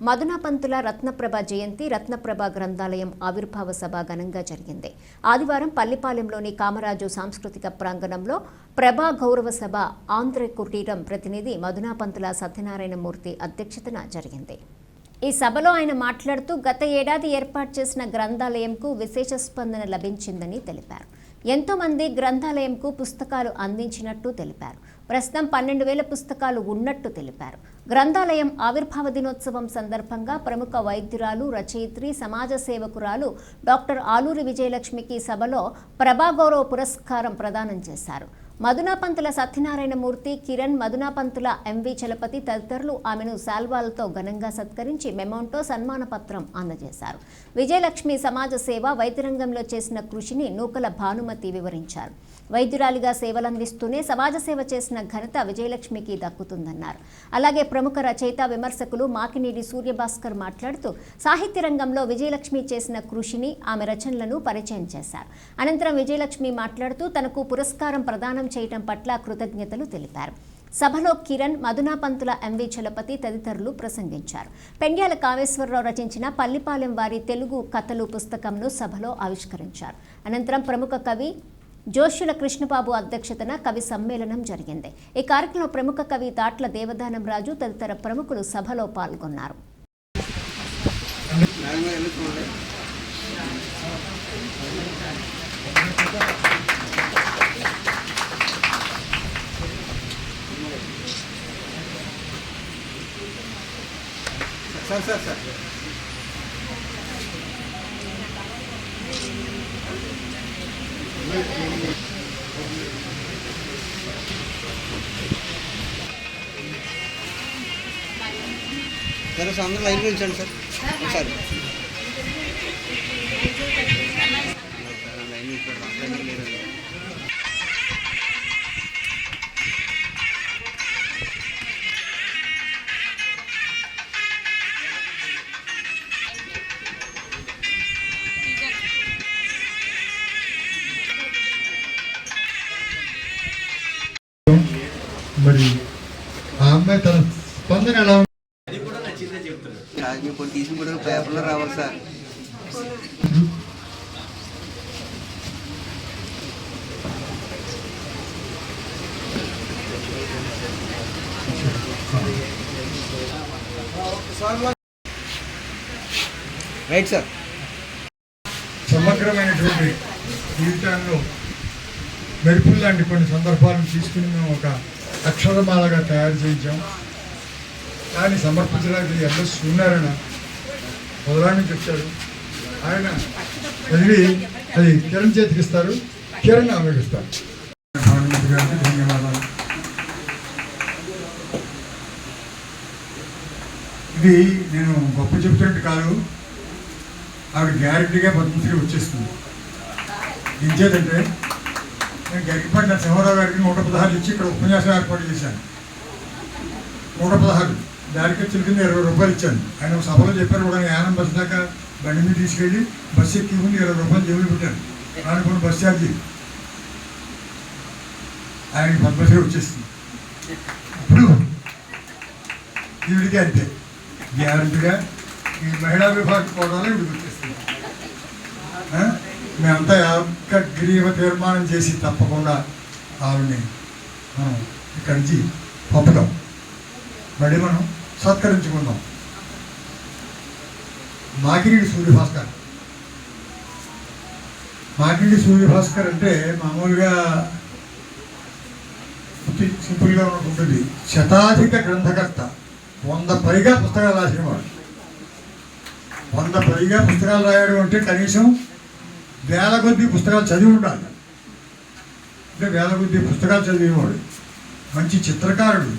మధునాపంతుల రత్నప్రభ జయంతి రత్నప్రభ గ్రంథాలయం ఆవిర్భావ సభ ఘనంగా జరిగింది. ఆదివారం పల్లిపాలెంలోని కామరాజు సాంస్కృతిక ప్రాంగణంలో ప్రభా గౌరవ సభ ఆంధ్ర కుటీరం ప్రతినిధి మధునాపంతుల సత్యనారాయణమూర్తి అధ్యక్షతన జరిగింది. ఈ సభలో ఆయన మాట్లాడుతూ గత ఏడాది ఏర్పాటు చేసిన గ్రంథాలయంకు విశేష స్పందన లభించిందని తెలిపారు. ఎంతోమంది గ్రంథాలయంకు పుస్తకాలు అందించినట్టు తెలిపారు. ప్రస్తుతం పన్నెండు వేల పుస్తకాలు ఉన్నట్టు తెలిపారు. గ్రంథాలయం ఆవిర్భావ దినోత్సవం సందర్భంగా ప్రముఖ వైద్యురాలు రచయిత్రి సమాజ సేవకురాలు డాక్టర్ ఆలూరి విజయలక్ష్మికి సభలో ప్రభాగౌరవ పురస్కారం ప్రదానం చేశారు. మధునాపంతుల సత్యనారాయణమూర్తి కిరణ్ మధునాపంతుల ఎంవి చలపతి తదితరులు ఆమెను శాల్వాలతో ఘనంగా సత్కరించి మెమోంటో సన్మాన పత్రం అందజేశారు. విజయలక్ష్మి సమాజ సేవ వైద్యరంగంలో చేసిన కృషిని నూకల భానుమతి వివరించారు. వైద్యురాలిగా సేవలందిస్తూనే సమాజ సేవ చేసిన ఘనత విజయలక్ష్మికి దక్కుతుందన్నారు. అలాగే ప్రముఖ రచయిత విమర్శకులు మాకినీడి సూర్యభాస్కర్ మాట్లాడుతూ సాహిత్య రంగంలో విజయలక్ష్మి చేసిన కృషిని ఆమె రచనలను పరిచయం చేశారు. అనంతరం విజయలక్ష్మి మాట్లాడుతూ తనకు పురస్కారం ప్రదానం చేయటం పట్ల కృతజ్ఞతలు తెలిపారు. సభలో కిరణ్ మధునాపంతుల ఎంవి చలపతి తదితరులు ప్రసంగించారు. పెండ్యాల కామేశ్వరరావు రచించిన పల్లిపాలెం వారి తెలుగు కథలు పుస్తకంను సభలో ఆవిష్కరించారు. అనంతరం ప్రముఖ కవి జోష్యుల కృష్ణబాబు అధ్యక్షతన కవి సమ్మేళనం జరిగింది. ఈ కార్యక్రమంలో ప్రముఖ కవి దాట్ల దేవదానం రాజు తదితర ప్రముఖులు సభలో పాల్గొన్నారు. సార్ సార్ సార్ సరే సార్ అందరూ లైన్ నిల్చండి సార్ ఒకసారి మరి ఆ అమ్మాయి తన స్పందన ఎలా కూడా పేపర్లో రావాలి సార్. Right sir. సమగ్రమైనటువంటి జీవితాల్లో మెరుపులు లాంటి కొన్ని సందర్భాలను తీసుకుని మేము ఒక అక్షరమాలగా తయారు చేయించాం. దాన్ని సమర్పించడానికి ఎంఎస్ సూర్యనారాయణ మొదలాన్ని చెప్తారు ఆయన చదివి అది కిరణ్ చేతికి ఇస్తారు. కిరణ్ ఆమెకిస్తారు గారికి ధన్యవాదాలు. ఇది నేను గొప్ప చెప్తున్నట్టు కాదు. ఆవిడ గ్యారంటీగా పద్మశ్రీ వచ్చేస్తుంది. ఏం చేద్దంటే నేను గరికపడిన సింహారావు గారికి నూట పదహారులు ఇచ్చి ఇక్కడ ఉపన్యాసం ఏర్పాటు చేశాను. నూట పదహారు. దానికి వచ్చిన కింద ఇరవై రూపాయలు ఇచ్చాను. ఆయన సభలో చెప్పారు కూడా యానం బస్సు దాకా బండి మీద తీసుకెళ్ళి బస్సు ఎక్కి ముందు ఇరవై రూపాయలు జేబులు పెట్టాను రానుకున్న బస్ ఛార్జీ. ఆయనకి పద్మశ్రీ వచ్చేసింది. ఇప్పుడు ఈవిడికి అంతే. గ్యారంటీగా ఈ మహిళా విభాగం కోటాలో ఈవిడికి వచ్చేస్తుంది మేమంతా ఏకగ్రీవ తీర్మానం చేసి తప్పకుండా ఆవిడని మనం ఇక్కడి నుంచి పంపడం మళ్ళీ మనం సత్కరించుకుందాం. మాకిరెడ్డి సూర్యభాస్కర్. మాకిరెడ్డి సూర్యభాస్కర్ అంటే మామూలుగా సింపుల్గా ఉంటుంది శతాధిక గ్రంథకర్త. వంద పైగా పుస్తకాలు రాసినవాడు. వంద పైగా పుస్తకాలు రాయడం అంటే కనీసం వేల కొద్ది పుస్తకాలు చదివి ఉండాలి. అంటే వేల కొద్ది పుస్తకాలు చదివేవాడు. మంచి చిత్రకారుడు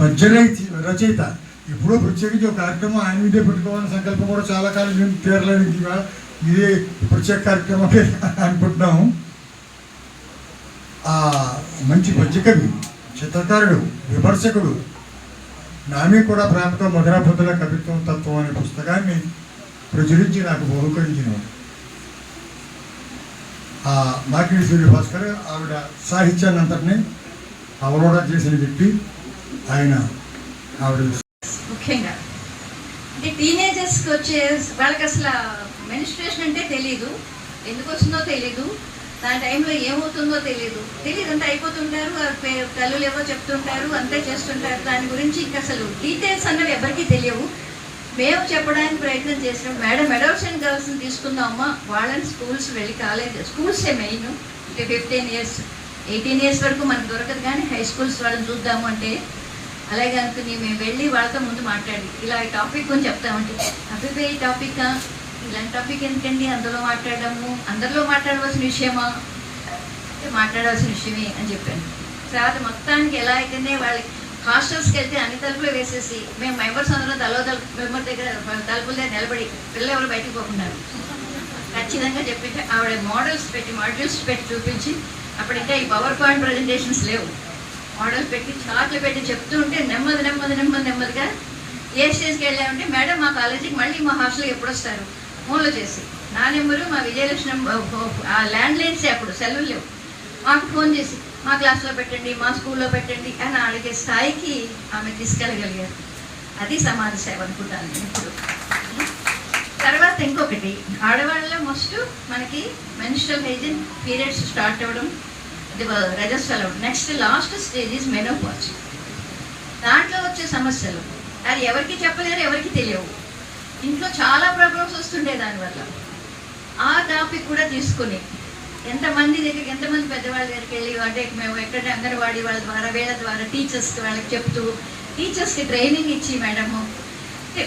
పద్య రచయిత. ఎప్పుడో ప్రత్యేకించి ఒక కార్యక్రమం ఆయన మీదే పెట్టుకోవాలని సంకల్పం కూడా చాలా కాలం మేము తీరలేదు. ఇవాళ ఇదే ప్రత్యేక కార్యక్రమమే అనుకుంటున్నాము. ఆ మంచి పద్యకవి చిత్రకారుడు విమర్శకుడు నామి కూడా ప్రేమతో మధురాపతుల కవిత్వం తత్వం అనే పుస్తకాన్ని ప్రచురించి నాకు బహుకరించినవాడు. మాకిడి సూర్యభాస్కర్ ఆవిడ సాహిత్యాన్ని అంతటినీ అవరోధ చేసిన వ్యక్తి ఆయన ఆవిడ. ముఖ్యంగా. అంటే టీనేజర్స్కి వచ్చే వాళ్ళకి అసలు మెనిస్ట్రేషన్ అంటే తెలియదు ఎందుకు వస్తుందో తెలీదు. దాని టైంలో ఏమవుతుందో తెలియదు తెలియదు అంతా అయిపోతుంటారు. తల్లులు ఏవో చెప్తుంటారు అంతే చేస్తుంటారు. దాని గురించి ఇంకా అసలు డీటెయిల్స్ అన్నవి ఎవరికీ తెలియవు. మేము చెప్పడానికి ప్రయత్నం చేసినాం. మేడం అడాప్షన్ గర్ల్స్ని తీసుకుందామా? వాళ్ళని స్కూల్స్ వెళ్ళి కాలేజ్ స్కూల్సే మెయిన్? అంటే ఫిఫ్టీన్ ఇయర్స్ ఎయిటీన్ ఇయర్స్ వరకు మనకు దొరకదు కానీ హై స్కూల్స్ వాళ్ళని చూద్దాము అంటే అలాగే అనుకుని మేము వెళ్ళి వాళ్ళతో ముందు మాట్లాడి ఇలా ఈ టాపిక్ గురించి చెప్తామంటే అభిపే ఈ టాపిక్? ఇలాంటి టాపిక్ ఎందుకండి? అందులో మాట్లాడము. అందరిలో మాట్లాడవలసిన విషయమా? మాట్లాడవలసిన విషయమే అని చెప్పాను. తర్వాత మొత్తానికి ఎలా అయితేనే వాళ్ళకి హాస్టల్స్కి వెళ్తే అన్ని తలుపులు వేసేసి మేము మెంబర్స్ అందరం తలో తలుపు మెంబర్ దగ్గర తలుపుల దగ్గర నిలబడి పిల్లలు ఎవరు బయటకు పోకుండా ఖచ్చితంగా చెప్పింటే ఆవిడ మోడల్స్ పెట్టి మాడ్యూల్స్ పెట్టి చూపించి అప్పుడు ఇంకా ఈ పవర్ పాయింట్ ప్రజెంటేషన్స్ లేవు. మోడల్స్ పెట్టి చార్ట్లు పెట్టి చెప్తూ ఉంటే నెమ్మది నెమ్మది నెమ్మది నెమ్మదిగా ఏ స్టేజ్కి వెళ్ళామంటే మేడం మా కాలేజీకి మళ్ళీ మా హాస్టల్కి ఎప్పుడు వస్తారు? ఫోన్లో చేసి నా నెంబరు మా విజయలక్ష్మి ఆ ల్యాండ్ లైన్సే అప్పుడు సెలవులు లేవు. మాకు ఫోన్ చేసి మా క్లాస్లో పెట్టండి మా స్కూల్లో పెట్టండి అని అడిగే స్థాయికి ఆమె తీసుకెళ్ళగలిగారు. అది సమాజ సేవ అనుకుంటాను నేను ఇప్పుడు. తర్వాత ఇంకొకటి ఆడవాళ్ళలో మస్ట్ మనకి మెన్స్ట్రల్ హైజిన్ పీరియడ్స్ స్టార్ట్ అవ్వడం ఇది అవ్వడం next last stage is menopause దాంట్లో వచ్చే సమస్యలు. అది ఎవరికి చెప్పలేరు ఎవరికి తెలియవు. ఇంట్లో చాలా ప్రాబ్లమ్స్ వస్తుండే దానివల్ల. ఆ టాపిక్ కూడా తీసుకుని ఎంతమంది దగ్గరికి ఎంతమంది పెద్దవాళ్ళ దగ్గరికి వెళ్ళి అంటే మేము ఎక్కడ అంగన్వాడీ వాళ్ళ ద్వారా వేళ ద్వారా టీచర్స్కి వాళ్ళకి చెప్తూ టీచర్స్కి ట్రైనింగ్ ఇచ్చి మేడము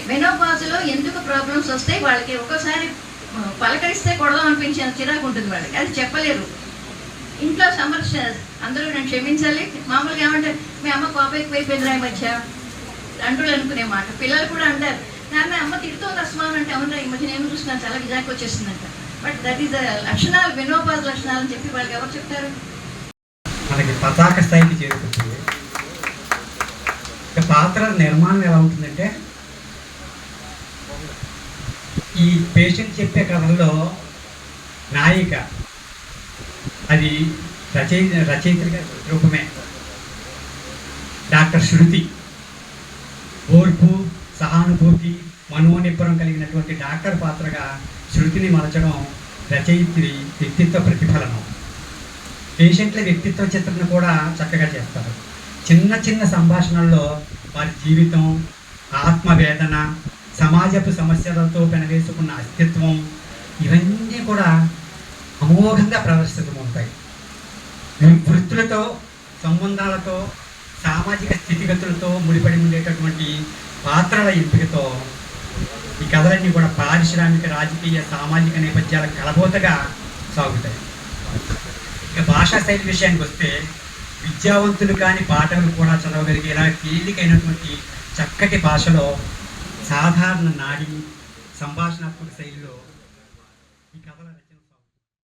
మెనోపాజ్లో ఎందుకు ప్రాబ్లమ్స్ వస్తాయి? వాళ్ళకి ఒక్కోసారి పలకరిస్తే కొడదాం అనిపించిన చిరాకు ఉంటుంది వాళ్ళకి. అది చెప్పలేరు. ఇంట్లో సమస్య అందరూ నేను క్షమించాలి. మామూలుగా ఏమంటే మీ అమ్మ కోపం ఎక్కువైపోయిందిరా ఈ మధ్య. అంటులు అనుకునే మాట. పిల్లలు కూడా అంటారు నాన్న అమ్మ తిడుతోంది అస్మాన్ అంటే అవునరా ఈ మధ్య నేను చూస్తున్నాను చాలా విజాకి వచ్చేస్తుందంట బట్ దట్ ఈస్ లక్షణాలు వినోపాధ లక్షణాలు అని చెప్పి వాళ్ళకి ఎవరు చెప్తారు? మనకి పతాక స్థాయికి చేరుకుంటుంది. పాత్ర నిర్మాణం ఎలా ఉంటుందంటే ఈ పేషెంట్ చెప్పే కథల్లో నాయిక అది రచయిత రచయిత్రిగా రూపమే. డాక్టర్ శృతి ఓర్పు సహానుభూతి మనోనిబ్బరం కలిగినటువంటి డాక్టర్ పాత్రగా శృతిని మలచడం రచయిత్రి వ్యక్తిత్వ ప్రతిఫలనం పేషెంట్ల వ్యక్తిత్వ చిత్రణ కూడా చక్కగా చేస్తారు. చిన్న చిన్న సంభాషణల్లో వారి జీవితం ఆత్మవేదన సమాజపు సమస్యలతో పెనవేసుకున్న అస్తిత్వం ఇవన్నీ కూడా అమోఘంగా ప్రదర్శితమవుతాయి. వృత్తులతో సంబంధాలతో సామాజిక స్థితిగతులతో ముడిపడి ఉండేటటువంటి పాత్రల ఎంపికతో ఈ కథలన్నీ కూడా పారిశ్రామిక రాజకీయ సామాజిక నేపథ్యాల కలబోతగా సాగుతాయి. ఇక భాషా శైలి విషయానికి వస్తే విద్యావంతులు కాని పాటలు కూడా చదవగలిగేలా తేలికైనటువంటి చక్కటి భాషలో సాధారణ నాడి సంభాషణాత్మక శైలిలో